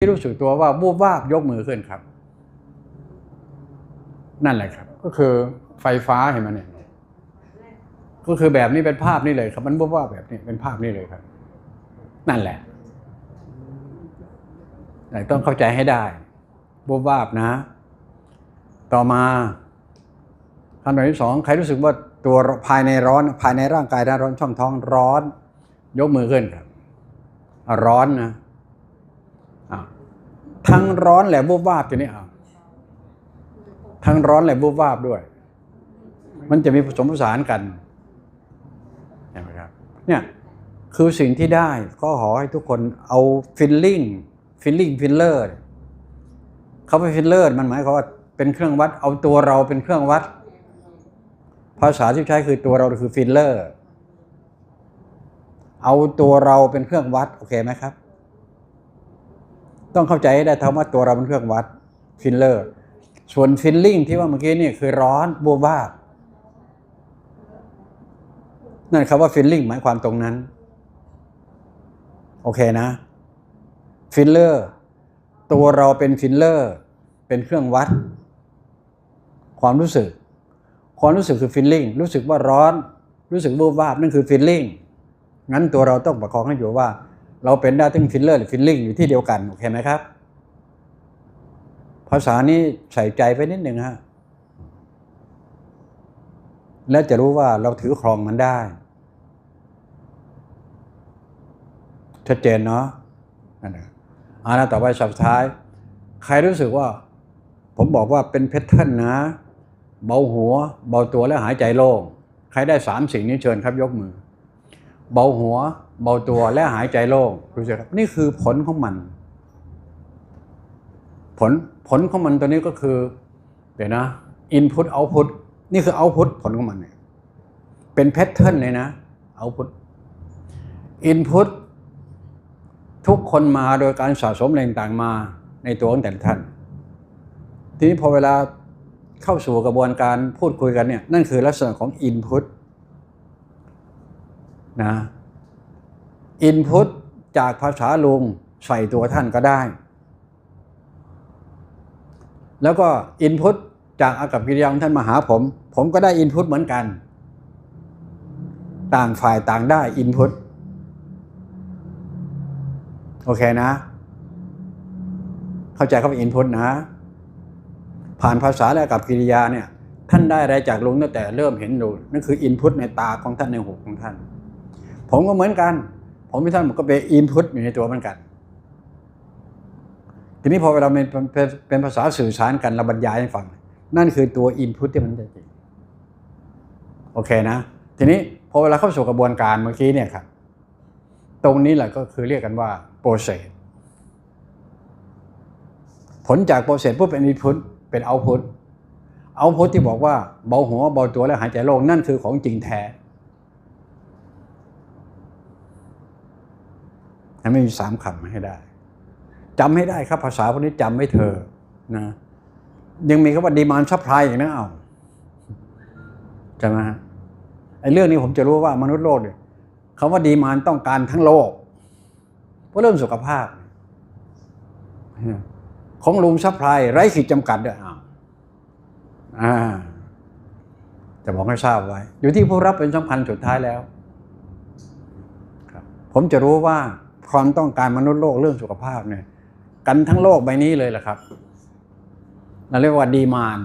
ที่รู้สึกตัวว่าวูบวาบยกมือขึ้นครับ นั่นแหละครับ ก็คือไฟฟ้าเห็นไหมเนี่ยก็คือแบบนี้เป็นภาพนี่เลยครับ มันวูบวาบแบบนี้เป็นภาพนี่เลยครับ นั่นแหละแต่ต้องเข้าใจให้ได้วูบวาบนะ ต่อมาขั้นตอนที่สองใครรู้สึกว่าตัวภายในร้อนภายในร่างกายด้านร้อนช่องท้องร้อน ยกมือขึ้นครับ ร้อนนะ ทั้งร้อนและวูบวาบทีนี้อะทั้งร้อนและวูบวาบด้วย มันจะมีผสมผสานกันเห็นไหมครับเนี่ยคือสิ่งที่ได้ก็ขอให้ทุกคนเอาฟิลลิ่งฟิลลิ่งฟิลเลอร์เขาไปฟิลเลอร์มันหมายความว่าเป็นเครื่องวัด เอาตัวเราเป็นเครื่องวัด ภาษาที่ใช้คือตัวเราคือฟิลเลอร์ เอาตัวเราเป็นเครื่องวัด โอเคไหมครับ ต้องเข้าใจให้ได้ทั้งว่าตัวเราเป็นเครื่องวัดฟิลเลอร์ส่วนฟิลลิ่งที่ว่าเมื่อกี้นี่คือร้อนบูบวานั่นคำว่าฟิลลิ่งหมายความตรงนั้น โอเคนะฟิลเลอร์ตัวเราเป็นฟิลเลอร์เป็นเครื่องวัด ความรู้สึก ความรู้สึกคือฟิลลิ่งรู้สึกว่าร้อน รู้สึกบูบวาบนั่นคือฟิลลิ่งงั้นตัวเราต้องประคองให้อยู่ว่า เราเป็นได้ทั้งฟิลเลอร์หรือฟิลลิ่งอยู่ที่เดียวกันโอเคไหมครับ ภาษานี้ใส่ใจไปนิดหนึ่งฮะและจะรู้ว่าเราถือครองมันได้ ชัดเจนเนาะนั่นแหละอานต่อไปสับท้าย ใครรู้สึกว่า ผมบอกว่าเป็นแพทเทิร์นนะ เบาหัว เบาตัวและหายใจโล่ง ใครได้สามสิ่งนี้เชิญครับยกมือ เบาหัว เบาตัวและหายใจโล่งรู้สึกครับนี่คือผลของมัน ผลผลของมันตัวนี้ก็คือ เดี๋ยวนะ input output นี่คือ output ผลของมันเนี่ยเป็นแพทเทิร์นเลยนะ output input ทุกคนมาโดยการสะสมแรงต่างมาในตัวของแต่ละท่าน ทีนี้พอเวลาเข้าสู่กระบวนการพูดคุยกันเนี่ยนั่นคือลักษณะของ input นะ input จากภาษาลุงใส่ตัวท่านก็ได้ แล้วก็ input จากอากับกิริยาของท่านมาหาผม ผมก็ได้ input เหมือนกัน ต่างฝ่ายต่างได้ input โอเคนะ เข้าใจคำว่า input นะ ผ่านภาษาและกับกิริยาเนี่ยท่านได้อะไรจากลุงตั้งแต่เริ่มเห็นดูนั่นคือ input ในตาของท่านในหูของท่าน ผมก็เหมือนกัน ผมที่ท่านก็เป็น input อยู่ในตัวเหมือนกัน ทีนี้พอเวลาเป็นเป็นภาษาสื่อสารกันเราบรรยายให้ฟัง นั่นคือตัว input ที่มันจริงโอเคนะ ทีนี้พอเวลาเข้าสู่กระบวนการเมื่อกี้เนี่ยครับตรงนี้แหละก็คือเรียกกันว่าโปรเซสผลจากโปรเซสปุ๊บเป็น input เป็น output output ที่บอกว่าเบาหัวเบาตัวและหายใจโล่งนั่นคือของจริงแท้ ไม่มีสามคำให้ได้จำให้ได้ครับภาษาพวกนี้จำไว้เธอนะยังมีคำว่าดีมานซัพพลายอย่างนั้นเอาใช่ไหมฮะไอ้เรื่องนี้ผมจะรู้ว่ามนุษย์โลกเนี่ยคำว่าดีมานต้องการทั้งโลกเพราะเรื่องสุขภาพ ของลุงซัพพลายไร้ขีดจำกัดด้วยอ้าวอ่าจะบอกให้ทราบไว้ อยู่ที่ผู้รับเป็นสำคัญสุดท้ายแล้ว ผมจะรู้ว่า ความต้องการมนุษย์โลกเรื่องสุขภาพเนี่ย กันทั้งโลกใบนี้เลยแหละครับเราเรียกว่าดีมาน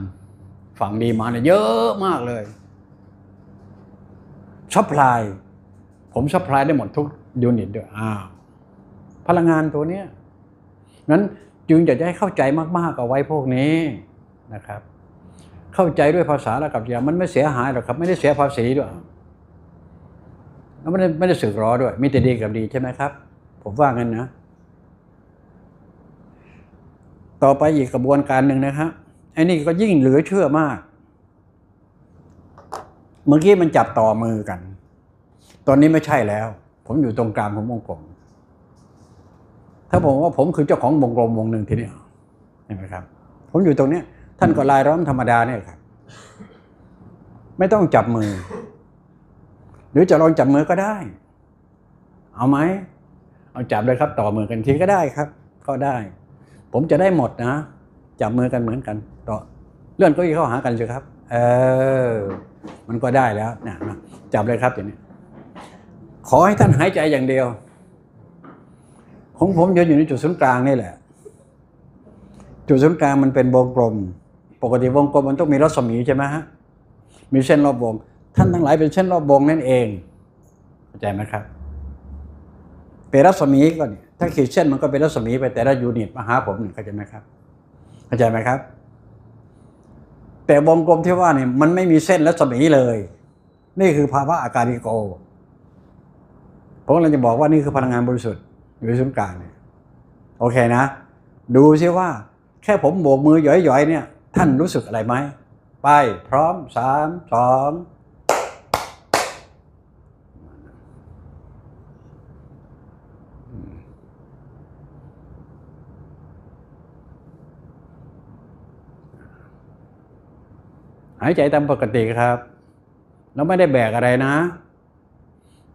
ฝั่งดีมานเนี่ยเยอะมากเลยซัพพลายผมซัพพลายได้หมดทุกยูนิตด้วยอ้าวพลังงานตัวเนี้ยงั้นจึงจะให้เข้าใจมากๆเอาไว้พวกนี้นะครับ เข้าใจด้วยภาษาแล้วกับยามันไม่เสียหายหรอกครับ ไม่ได้เสียภาษีด้วยแล้วไม่ได้ไม่ได้สึกรอด้วย มีแต่ดีกับดีใช่ไหมครับ ผมว่างั้นนะ ต่อไปอีกกระบวนการหนึ่งนะครับไอ้นี่ก็ยิ่งเหลือเชื่อมาก เมื่อกี้มันจับต่อมือกัน ตอนนี้ไม่ใช่แล้ว ผมอยู่ตรงกลางของวงกลม ถ้าผมว่าผมคือเจ้าของวงกลมวงหนึ่งทีนี้เห็นไหมครับ ผมอยู่ตรงเนี้ยท่านก็ลายล้อมธรรมดาเนี่ยครับ ไม่ต้องจับมือ หรือจะลองจับมือก็ได้ เอาไหม เอาจับเลยครับ ต่อมือกันทีก็ได้ครับ ก็ได้ ผมจะได้หมดนะ จับมือกันเหมือนกัน ต่อเลื่อนเก็อี้เข้าหากันสิครับ เออ มันก็ได้แล้วนะจับเลยครับอย่างนี้ ขอให้ท่านหายใจอย่างเดียว ของผมจะอยู่ในจุดศูนย์กลางนี่แหละ จุดศูนย์กลางมันเป็นวงกลม ปกติวงกลมมันต้องมีรัศมีใช่ไหมฮะมีเส้นรอบวง ท่านทั้งหลายเป็นเส้นรอบวงนั่นเองเข้าใจไหมครับ เป็นรัศมีก็เนี่ยถ้าขีดเส้นมันก็เป็นรัศมีไปแต่ละยูนิตมาหาผมเข้าใจไหมครับเข้าใจไหมครับ แต่วงกลมที่ว่าเนี่ยมันไม่มีเส้นรัศมีเลย นี่คือภาวะอาการิโกผมกำลังจะบอกว่านี่คือพลังงานบริสุทธิ์อยู่ในศูนย์กลางเนี่ยโอเคนะ ดูซิว่า แค่ผมโบกมือหย่อยๆเนี่ย ท่านรู้สึกอะไรไหมไปพร้อมสามสอง หายใจตามปกติครับแล้วไม่ได้แบกอะไรนะ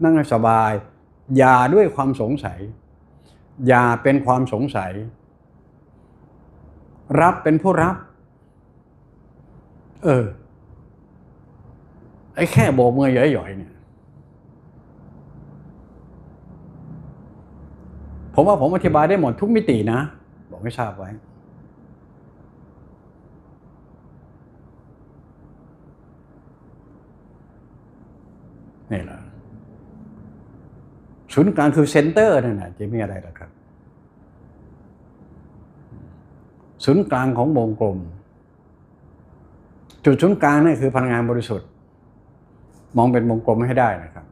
นั่งสบาย อย่าด้วยความสงสัย อย่าเป็นความสงสัย รับเป็นผู้รับ เออไอ้แค่โบกมือหย่อยๆเนี่ยผมว่าผมอธิบายได้หมดทุกมิตินะ บอกให้ทราบไว้ นี่แหละศูนย์กลางคือเซนเตอร์นั่นแหละจะมีอะไรหรอครับ ศูนย์กลางของวงกลม จุดศูนย์กลางนี่คือพลังงานบริสุทธิ์ มองเป็นวงกลมให้ได้นะครับ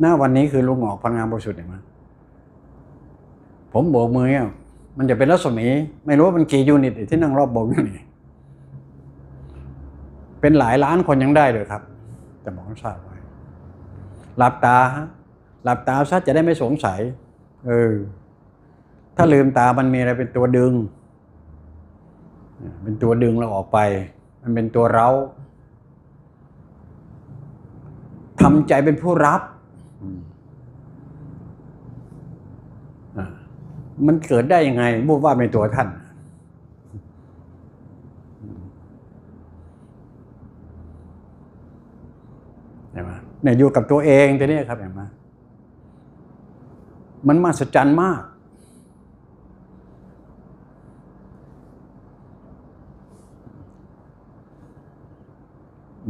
หน้าวันนี้คือลุงออกพลังงานบริสุทธิ์เห็นไหมผมโบกมือเนี่ยมันจะเป็นรัศมี ไม่รู้ว่ามันกี่ยูนิตที่นั่งรอบโบกอยู่นี่เป็นหลายล้านคนยังได้เลยครับ แต่บอกให้ทราบไว้ หลับตาฮะหลับตาซะจะได้ไม่สงสัย เออ ถ้าลืมตามันมีอะไรเป็นตัวดึง เป็นตัวดึงเราออกไป มันเป็นตัวเราทำใจเป็นผู้รับ มันเกิดได้ยังไงบูบว่าบในตัวท่าน เนี่ยอยู่กับตัวเองตัวนี้ครับเห็นไหมมันมหัศจรรย์มาก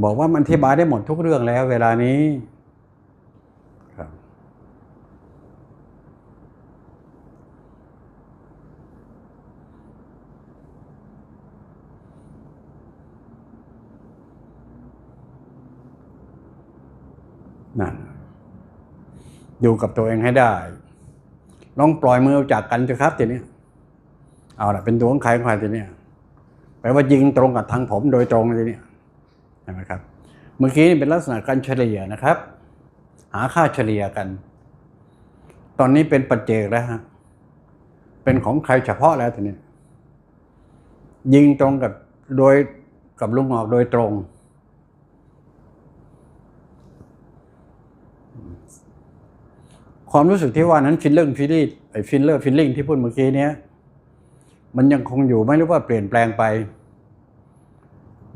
บอกว่ามันอธิบายได้หมดทุกเรื่องแล้ว เวลานี้ นั่นอยู่กับตัวเองให้ได้ลองปล่อยมือออกจากกันเถอะครับทีนี้เอาละเป็นตัวของใครของใครทีนี้แปลว่ายิงตรงกับทางผมโดยตรงทีนี้เห็นไหมครับ เมื่อกี้เป็นลักษณะการเฉลี่ยนะครับ หาค่าเฉลี่ยกัน ตอนนี้เป็นปัจเจกแล้วฮะเป็นของใครเฉพาะแล้วทีนี้ยิงตรงกับโดยกับลุงออกโดยตรง ความรู้สึกที่ว่านั้นฟิลเลอร์ฟิลลิ่ไอ้ฟิลเลอร์ฟิลลิ่งที่พูดเมื่อกี้เนี้ยมันยังคงอยู่ไม่รู้ว่าเปลี่ยนแปลงไป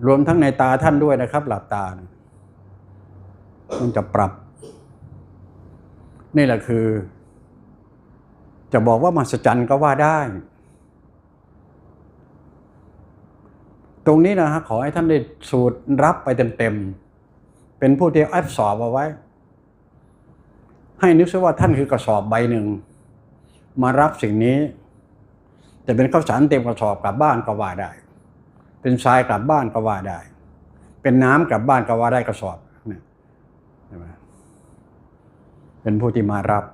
รวมทั้งในตาท่านด้วยนะครับ หลับตานะมันจะปรับ นี่แหละคือ จะบอกว่ามหัศจรรย์ก็ว่าได้ ตรงนี้นะฮะขอให้ท่านได้สูตรรับไปเต็มๆเป็นผู้ที่แอบสอบเอาไว้ ให้นึกซะว่าท่านคือกระสอบใบหนึ่ง มารับสิ่งนี้จะเป็นข้าวสารเต็มกระสอบกลับบ้านก็ว่าได้ เป็นทรายกลับบ้านก็ว่าได้ เป็นน้ำกลับบ้านก็ว่าได้กระสอบเนี่ยใช่ไหมเป็นผู้ที่มารับ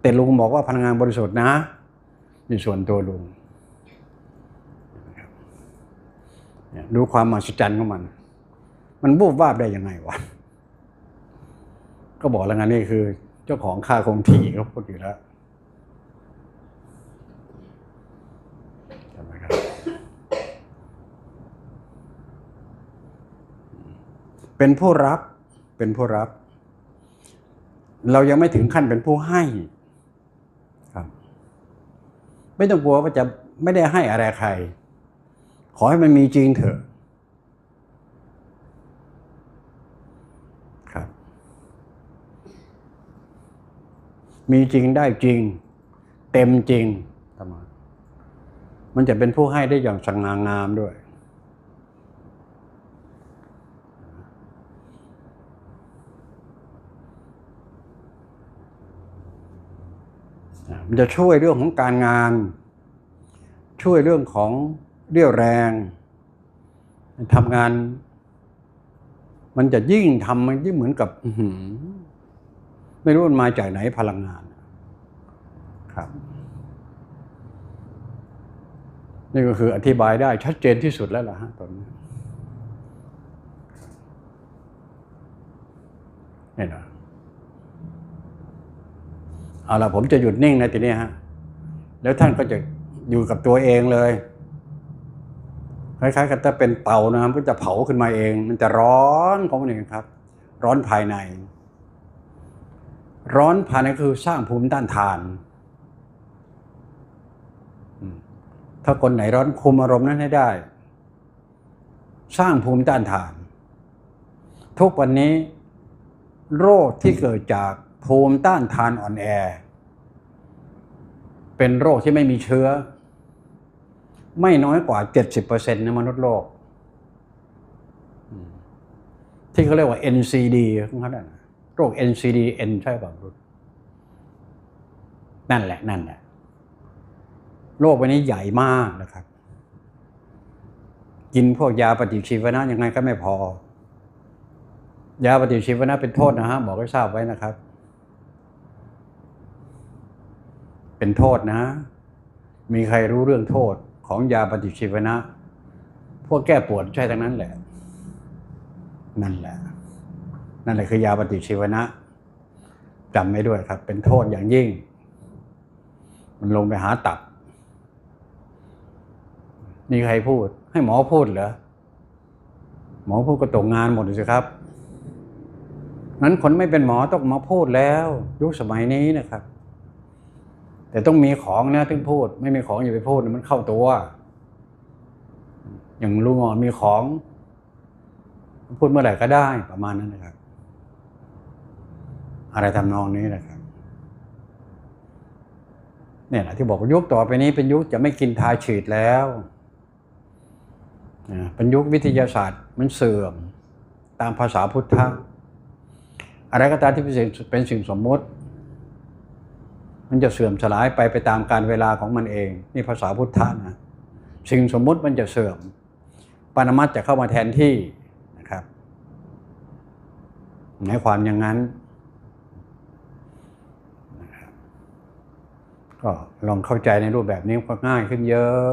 แต่ลุงบอกว่าพลังงานบริสุทธิ์นะนี่ส่วนตัวลุงดูความมหัศจรรย์ของมัน มันบูบวาบได้ยังไงวะ ก็บอกแล้วไงนี่คือ เจ้าของค่าคงที่เขาพูดอยู่แล้วใช่ไหมครับเป็นผู้รับเป็นผู้รับ เรายังไม่ถึงขั้นเป็นผู้ให้ครับ ไม่ต้องกลัวว่าจะไม่ได้ให้อะไรใคร ขอให้มันมีจริงเถอะ ครับ มีจริงได้จริง เต็มจริงธรรมะมันจะเป็นผู้ให้ได้อย่างสง่างามด้วย มันจะช่วยเรื่องของการงาน ช่วยเรื่องของเรี่ยวแรงทำงาน มันจะยิ่งทำมันยิ่งเหมือนกับอื้อหือ ไม่รู้มันมาจากไหนพลังงานครับ นี่ก็คืออธิบายได้ชัดเจนที่สุดแล้วล่ะฮะตอนนี้นี่นะเอาละผมจะหยุดนิ่งนะทีนี้ฮะแล้วท่านก็จะอยู่กับตัวเองเลยคล้ายๆกับถ้าเป็นเตานะครับก็จะเผาขึ้นมาเอง มันจะร้อนของมันเองครับ ร้อนภายใน ร้อนภายในคือสร้างภูมิต้านทาน ถ้าคนไหนร้อนคุมอารมณ์นั้นให้ได้ สร้างภูมิต้านทาน ทุกวันนี้ โรคที่เกิดจากภูมิต้านทานอ่อนแอ เป็นโรคที่ไม่มีเชื้อ ไม่น้อยกว่า 70%ในมนุษย์โลก ที่เขาเรียกว่า NCD ของเขาเนี่ยน โรค NCD N ใช่ป่ะรุ่นนั่นแหละ นั่นแหละโรคใบนี้ใหญ่มากนะครับ กินพวกยาปฏิชีวนะยังไงก็ไม่พอ ยาปฏิชีวนะเป็นโทษนะฮะบอกให้ทราบไว้นะครับ เป็นโทษนะ มีใครรู้เรื่องโทษของยาปฏิชีวนะ พวกแก้ปวดใช่ทั้งนั้นแหละ นั่นแหละ นั่นแหละคือยาปฏิชีวนะจำไม่ด้วยครับ เป็นโทษอย่างยิ่ง มันลงไปหาตับมีใครพูด ให้หมอพูดเหรอ หมอพูดก็ตกงานหมดเลยสิครับนั้นคนไม่เป็นหมอต้องมาพูดแล้วยุคสมัยนี้นะครับ แต่ต้องมีของนะถึงพูด ไม่มีของอย่าไปพูดมันเข้าตัว อย่างลุงหมอนมีของ พูดเมื่อไหร่ก็ได้ประมาณนั้นนะครับ อะไรทำนองนี้นะครับเนี่ยแหละที่บอกว่ายุคต่อไปนี้เป็นยุคจะไม่กินทาฉีดแล้วนะเป็นยุควิทยาศาสตร์มันเสื่อมตามภาษาพุทธะอะไรก็ตามที่เป็นสิ่งเป็นสิ่งสมมติ มันจะเสื่อมสลายไปไปตามการเวลาของมันเอง นี่ภาษาพุทธะนะสิ่งสมมุติมันจะเสื่อมปรมัตจะเข้ามาแทนที่นะครับหมายความอย่างนั้นนะครับ ก็ลองเข้าใจในรูปแบบนี้ก็ง่ายขึ้นเยอะ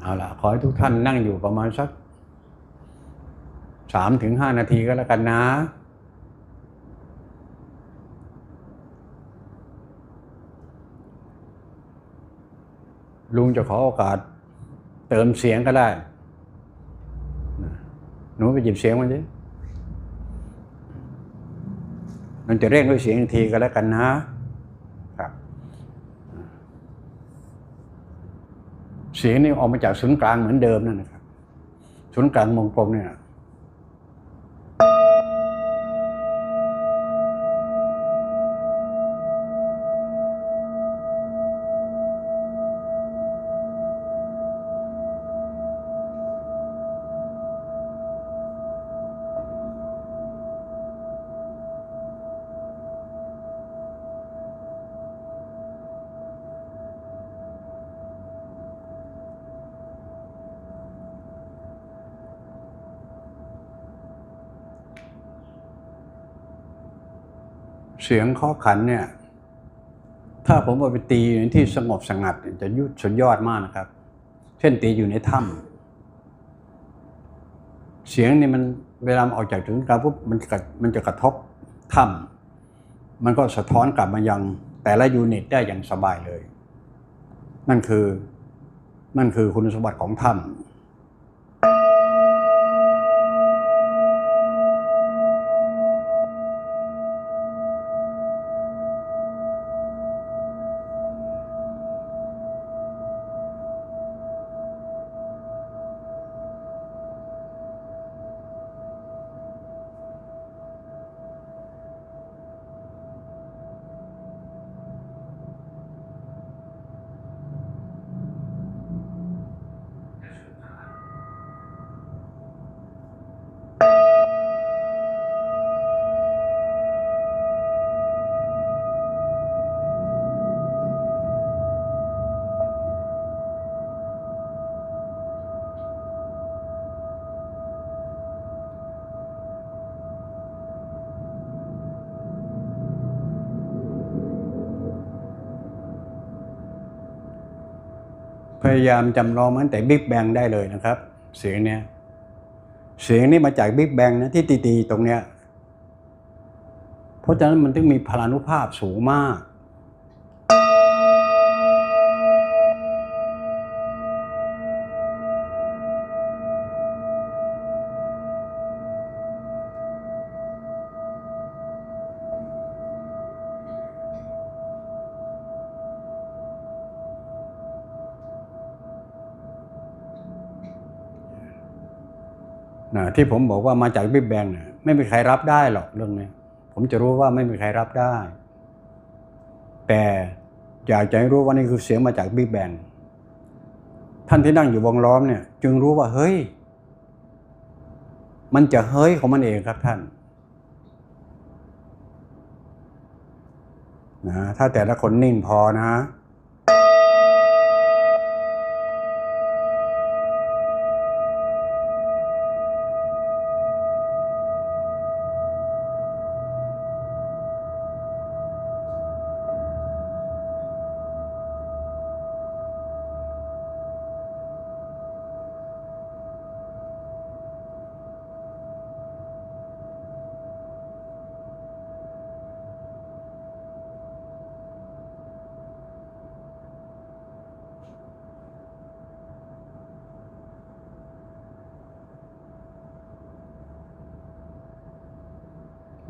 เอาล่ะขอให้ทุกท่านนั่งอยู่ประมาณสักสามถึงห้านาทีก็แล้วกันนะ ลุงจะขอโอกาส เติมเสียงก็ได้ หนูไปหยิบเสียงมันสิมันจะเร่งด้วยเสียงอีกทีก็แล้วกันนะ ครับ เสียงนี่ออกมาจากศูนย์กลางเหมือนเดิมนั่นนะครับศูนย์กลางวงกลมเนี่ย เสียงข้อขันเนี่ย ถ้าผมเอาไปตีอยู่ในที่สงบสงัดจะยุดสุดยอดมากนะครับ เช่นตีอยู่ในถ้ำเสียงนี่มันเวลาออกจากถึงกลางปุ๊บมันกระมันจะกระทบถ้ำมันก็สะท้อนกลับมายังแต่ละยูนิตได้อย่างสบายเลย นั่นคือนั่นคือคุณสมบัติของถ้ำ ยายามจำลองมันแต่บิ๊กแบงได้เลยนะครับ เสียงเนี้ยเสียงนี้มาจากบิ๊กแบงนะที่ตีๆตรงเนี้ยเพราะฉะนั้นมันถึงมีพลานุภาพสูงมาก ที่ผมบอกว่ามาจากบิ๊กแบงเนี่ยไม่มีใครรับได้หรอกเรื่องนี้ผมจะรู้ว่าไม่มีใครรับได้ แต่อยากจะให้รู้ว่านี่คือเสียงมาจากบิ๊กแบงท่านที่นั่งอยู่วงล้อมเนี่ย จึงรู้ว่าเฮ้ย มันจะเฮ้ยของมันเองครับท่านนะถ้าแต่ละคนนิ่งพอนะ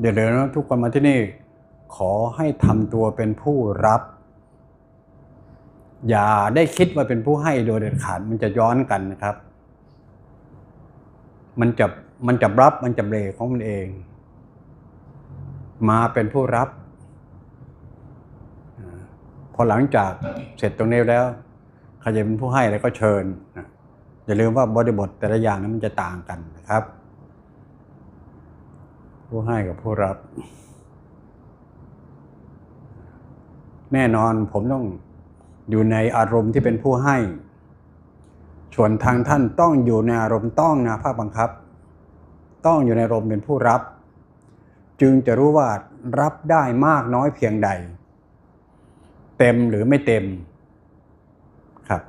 เดี๋ยวเลยนะทุกคนมาที่นี่ขอให้ทำตัวเป็นผู้รับ อย่าได้คิดว่าเป็นผู้ให้โดยเด็ดขาดมันจะย้อนกันนะครับ มันจะมันจะรับมันจะเบรกของมันเอง มาเป็นผู้รับ พอหลังจากเสร็จตรงนี้แล้วใครจะเป็นผู้ให้แล้วก็เชิญอย่าลืมว่าบริบทแต่ละอย่างนั้นมันจะต่างกันนะครับ ผู้ให้กับผู้รับ แน่นอนผมต้องอยู่ในอารมณ์ที่เป็นผู้ให้ ส่วนทางท่านต้องอยู่ในอารมณ์ต้องนะภาคบังคับ ต้องอยู่ในอารมณ์เป็นผู้รับ จึงจะรู้ว่ารับได้มากน้อยเพียงใด เต็มหรือไม่เต็มครับ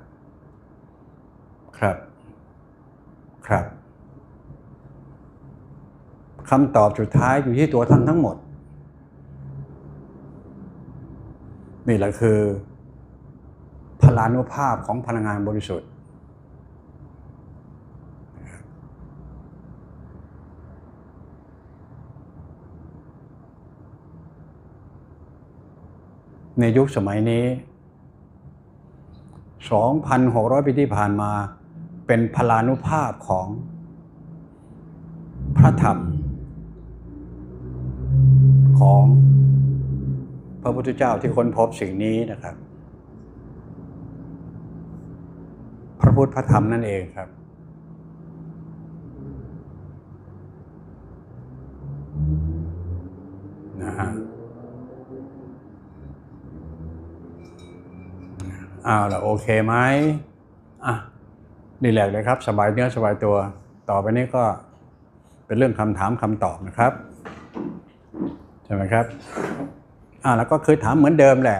ครับ ครับ คำตอบสุดท้ายอยู่ที่ตัวท่านทั้งหมด นี่แหละคือพลานุภาพของพลังงานบริสุทธิ์ ในยุคสมัยนี้ 2,600 ปีที่ผ่านมาเป็นพลานุภาพของพระธรรม ของพระพุทธเจ้าที่ค้นพบสิ่งนี้นะครับ พระพุทธพระธรรมนั่นเองครับ นะฮะเอาและโอเคไหมอะรีแลกเลยครับ สบายเนื้อสบายตัว ต่อไปนี้ก็เป็นเรื่องคำถามคำตอบนะครับ ใช่ไหมครับอ่าแล้วก็คือถามเหมือนเดิมแหละ